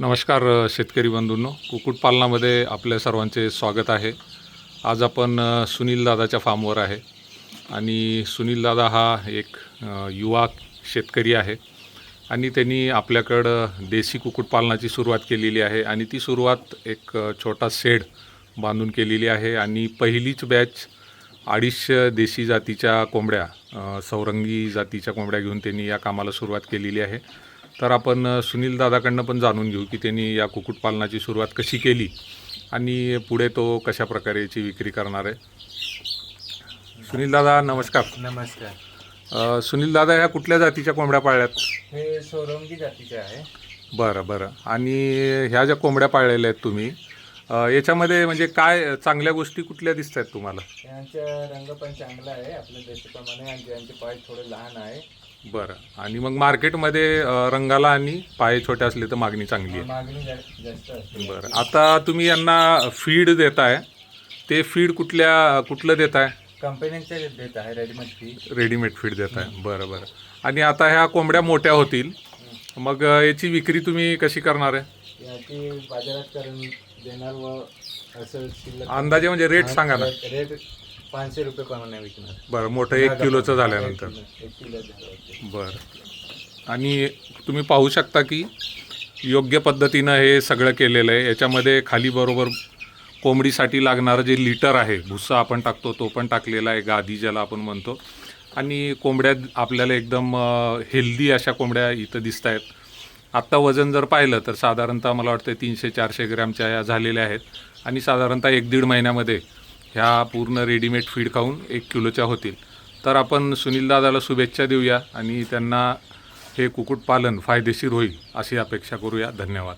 नमस्कार शेतकरी बंधूंनो. कुक्कुटपालनामध्ये आपल्या सर्वांचे स्वागत आहे. आज आपण सुनील दादाच्या फार्मवर आहे. आणि सुनील दादा हा एक युवा शेतकरी आहे. आणि त्यांनी आपल्याकडं देशी कुक्कुटपालनाची सुरुवात केलेली आहे. आणि ती सुरुवात एक छोटा शेड बांधून केलेली आहे. आणि पहिलीच बॅच अडीचशे देशी जातीच्या कोंबड्या सौरंगी जातीच्या कोंबड्या घेऊन त्यांनी या कामाला सुरुवात केलेली आहे. तर आपण सुनील दादाकडनं पण जाणून घेऊ की त्यांनी या कुक्कुटपालनाची सुरुवात कशी केली आणि पुढे तो कशा प्रकारे याची विक्री करणार आहे. सुनील दादा नमस्कार. नमस्कार. सुनील दादा ह्या कुठल्या जातीच्या कोंबड्या पाळल्यात? हे सोरंगी जातीचे आहे. बरं बरं. आणि ह्या ज्या कोंबड्या पाळलेल्या आहेत तुम्ही अ, याच्यामध्ये म्हणजे काय चांगल्या गोष्टी कुठल्या दिसत आहेत तुम्हाला? यांचा रंग पण चांगला आहे आपल्या देशाप्रमाणे आणि यांचे पाय थोडे लहान आहे. बरं. आणि मग मार्केटमध्ये अ, रंगाला आणि पाय छोटे असले तर मागणी चांगली आहे. मागणी जा- जास्त असते. बरं. आता तुम्ही यांना फीड देताय. ते फीड कुठल्या कुठलं देताय? कंपन्यांचे देत आहे रेडीमेड फी रेडीमेड फीड देताय बरं बरं. आणि आता ह्या कोंबड्या मोठ्या होतील. मग अ, याची विक्री तुम्ही कशी करणार आहे? याची बाजारात करून देणार व असं शिल्लक अंदाजे म्हणजे रेट सांगा ना. रेट पाचशे रुपये प्रमाणे विकणार. बरं मोठं एक किलोचं झाल्यानंतर. एक किलो. बरं. आणि तुम्ही पाहू शकता की योग्य पद्धतीनं हे सगळं केलेलं आहे. याच्यामध्ये खाली बरोबर कोंबडीसाठी लागणारं जे लिटर आहे भुस्सा आपण टाकतो तो पण टाकलेला आहे गादी ज्याला आपण म्हणतो. आणि कोंबड्या आपल्याला एकदम हेल्दी अशा कोंबड्या इथं दिसत आहेत आत्ता वजन जर पाहिलं तर साधारणतः मला वाटतं तीनशे चारशे ग्रॅमच्या ह्या झालेल्या आहेत. आणि साधारणतः एक दीड महिन्यामध्ये ह्या पूर्ण रेडीमेड फीड खाऊन एक किलोच्या होतील. तर आपण सुनील दादाला शुभेच्छा देऊया आणि त्यांना हे कुक्कुटपालन फायदेशीर होईल अशी अपेक्षा करूया. धन्यवाद.